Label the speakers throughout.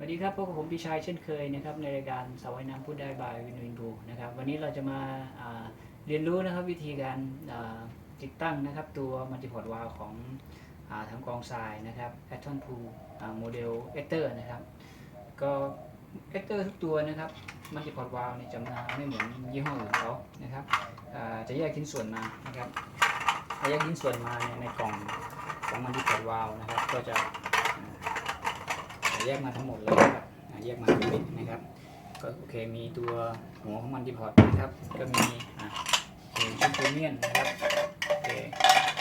Speaker 1: สวัสดีครับพบกับผมพี่ชายเช่นเคยนะครับในรายการสาวายน้ำพูดได้บายวินวินบูนะครับวันนี้เราจะมาเรียนรู้นะครับวิธีการติดตั้งนะครับตัวมัลติพอร์ตวาลของอทางกองทรายนะครับแอตทอนพูโมเดลเอเตอร์นะครับก็เอเตอร์ทุกตัวนะครับมัลติพอร์ตวาลเนี่ยจะมาไม่เหมือนยี่ห้ออื่นเขานะครับจะแยกชิ้นส่วนมานะครับแยกชิ้นส่วนมาในกล่องของมัลติพอร์ตวาลนะครับก็จะ แยกมาทั้งหมดเลยนะครับแยกมาเป็นบิดนะครับ ก็โอเคมีตัวหัวของมันดีพอร์ตนะครับ ก็มีอ่าเป็นชิ้นโพเมียนนะครับโอเค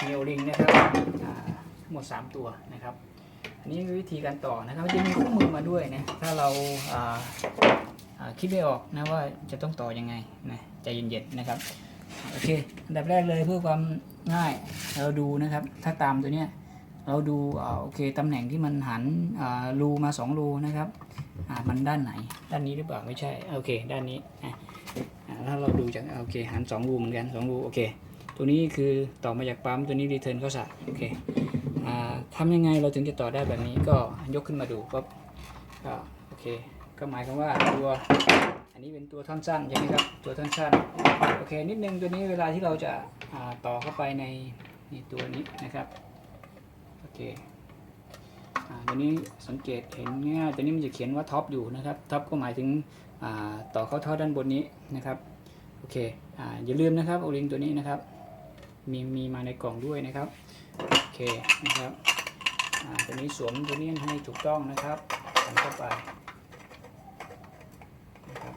Speaker 1: มีโอลิงนะครับอ่าทั้งหมด 3 ตัวนะครับ อันนี้วิธีการต่อนะครับจะมีคู่มือมาด้วยนะถ้าเราอ่าอ่าคิดไม่ออกนะว่าจะต้องต่อยังไงนะใจเย็นๆนะครับโอเคอันดับแรกเลยเพื่อความง่ายเราดูนะครับ ถ้าตามตัวเนี้ย เราดูโอเคตำแหน่งที่มันหันรูมา2รูนะครับมันด้านไหน ด้านนี้หรือเปล่าไม่ใช่โอเค ด้านนี้ถ้าเราดูจากโอเคหัน2รูเหมือนกัน2รูโอเค ตัวนี้คือต่อมาจากปั๊มตัวนี้รีเทิร์นเข้าสายโอเคอทำยังไงเราถึงจะต่อได้แบบนี้ก็ยกขึ้นมาดูปั๊บก็โอเค ก็หมายความว่าตัวอันนี้เป็นตัวท่อนสั้นใช่ไหมครับตัวท่อนสั้นโอเคนิดนึงตัวนี้เวลาที่เราจะต่อเข้าไปในนี่ตัวนี้นะครับ เคอ่าตัวนี้สังเกตเห็นง่ายๆตัวนี้มันจะเขียนว่าท็อปอยู่นะครับท็อปก็หมายถึงอ่าต่อเข้าท่อด้านบนนี้นะครับโอเคอ่าอย่าลืมนะครับโอลิงตัวนี้นะครับ มีมีมาในกล่องด้วยนะครับโอเคนะครับอ่าตัวนี้สวมตัวนี้ให้ถูกต้องนะครับใส่เข้าไปนะครับ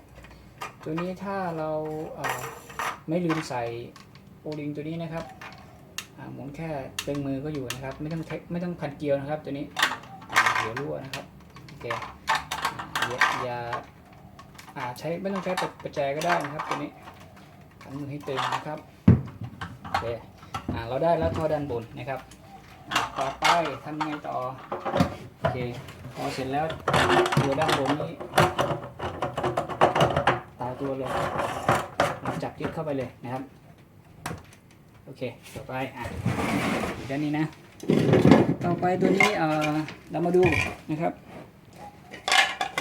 Speaker 1: ตัวนี้ถ้าเราไม่ลืมใส่โอลิงตัวนี้นะครับ หมุนแค่ตึงมือก็อยู่นะครับ ไม่ต้องเทคไม่ต้องพันเกลียวนะครับ ตัวนี้เดี๋ยวรั่วนะครับโอเคอย่าอย่าใช้ไม่ต้องใช้ประแจก็ได้นะครับ ตัวนี้พันมือให้ตึงนะครับโอเคอ่าเราได้แล้วท่อด้านบนนะครับต่อไปทำไงต่อโอเคพอเสร็จแล้วตัวด้านบนนี้ตาตัวเลยเราจับยึดเข้าไปเลยนะครับ อเค ต่อไป อะด้านนี้นะ ต่อไปตัวนี้เอ่อเรามาดูนะครับโอเค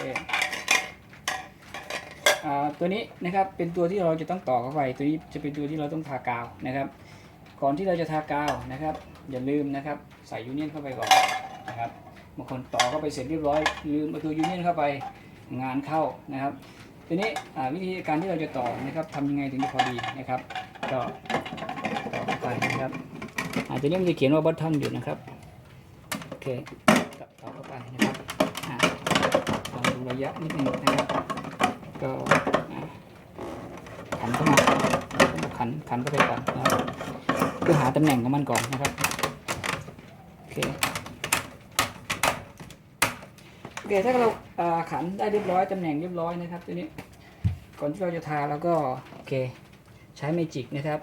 Speaker 1: อ่าตัวนี้นะครับเป็นตัวที่เราจะต้องต่อเข้าไป ตัวนี้จะเป็นตัวที่เราต้องทากาวนะครับ ก่อนที่เราจะทากาวนะครับ อย่าลืมนะครับ ใส่ยูเนียนเข้าไปก่อนนะครับบางคนต่อเข้าไปเสร็จเรียบร้อย ลืมเอาตัวยูเนียนเข้าไปงานเข้านะครับ ทีนี้อ่าวิธีการที่เราจะต่อนะครับทำยังไงถึงจะพอดีนะครับ ก็ต่อ ไปนะครับ อาจจะเรียกมันจะเขียนว่า bottom อยู่นะครับ โอเคต่อเข้าไปนะครับลองดูระยะนิดนึงนะครับ ก็ขันเข้ามาขันขันเข้าไปก่อนนะครับเพื่อหาตำแหน่งของมันก่อนนะครับ โอเคโอเคถ้าเราขันได้เรียบร้อยตำแหน่งเรียบร้อยนะครับตัวนี้ ก่อนที่เราจะทาเราก็โอเค ใช้เมจิกนะครับ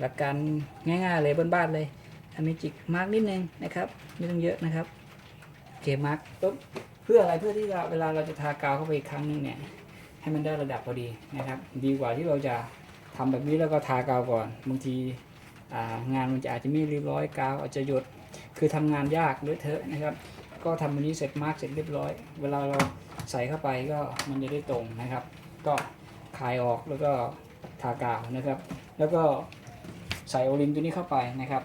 Speaker 1: หลักการง่ายๆเลยบ้านๆเลยทำเมจิกมาร์กนิดนึงนะครับไม่ต้องเยอะนะครับโอเคมาร์กปุ๊บเพื่ออะไรเพื่อที่เราเวลาเราจะทากาวเข้าไปอีกครั้งหนึงเนี่ยให้มันได้ระดับพอดีนะครับ ดีกว่าที่เราจะทำแบบนี้แล้วก็ทากาวก่อนบางทีงานมันจะอาจจะไม่เรียบร้อยกาวอาจจะหยดคือทำงานยากเลอเทอะนะครับ ก็ทำวันนี้เสร็จมาร์กเสร็จเรียบร้อย เวลาเราใส่เข้าไปก็มันจะได้ตรงนะครับ ก็คลายออกแล้วก็ทากาวนะครับ แล้วก็ใส่โอลิมตัวนี้เข้าไปนะครับ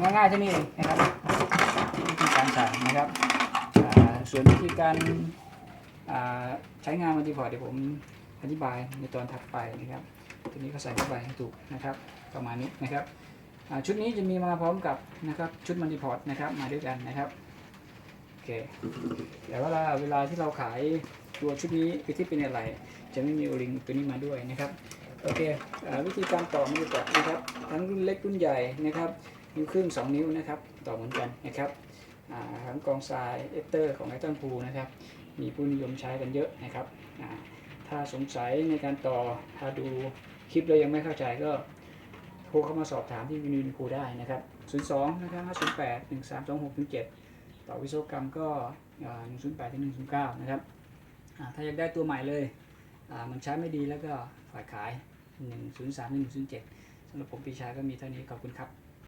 Speaker 1: ง่ายๆเท่นี้เองนะครับวิธีการใส่นะครับส่วนวิธีการใช้งานมัลติพอร์ตเดี๋ยวผมอธิบายในตอนถัดไปนะครับ ตัวนี้ก็ใส่เข้าไปให้ถูกนะครับ ประมาณนี้นะครับชุดนี้จะมีมาพร้อมกับนะครับชุดมัลติพอร์ตนะครับมาด้วยกันนะครับโอเคแต่ว่าเวลาที่เราขาย ตัวชุดนี้คือที่เป็นอะไร จะไม่มีโอลิงตัวนี้มาด้วยนะครับโอเควิธีการต่อมือต่อนะครับ ทั้งรุ่นเล็กรุ่นใหญ่นะครับนิ้วครึ่ง2 นิ้วนะครับ ต่อเหมือนกันนะครับทั้งกองทรายเอเตอร์ของไอตันพูนะครับ มีผู้นิยมใช้กันเยอะนะครับถ้าสงสัยในการต่อถ้าดูคลิปแล้วยังไม่เข้าใจก็โทรเข้ามาสอบถามที่วินินครูได้นะครับ 02 นะครับ 508 1326 7 ต่อวิศวกรรมก็อ่า108ถึง109 นะครับ ถ้าอยากได้ตัวใหม่เลย มันใช้ไม่ดีแล้วก็ฝ่ายขาย 103 107สำหรับผมปีชาก็มีเท่านี้ขอบคุณครับ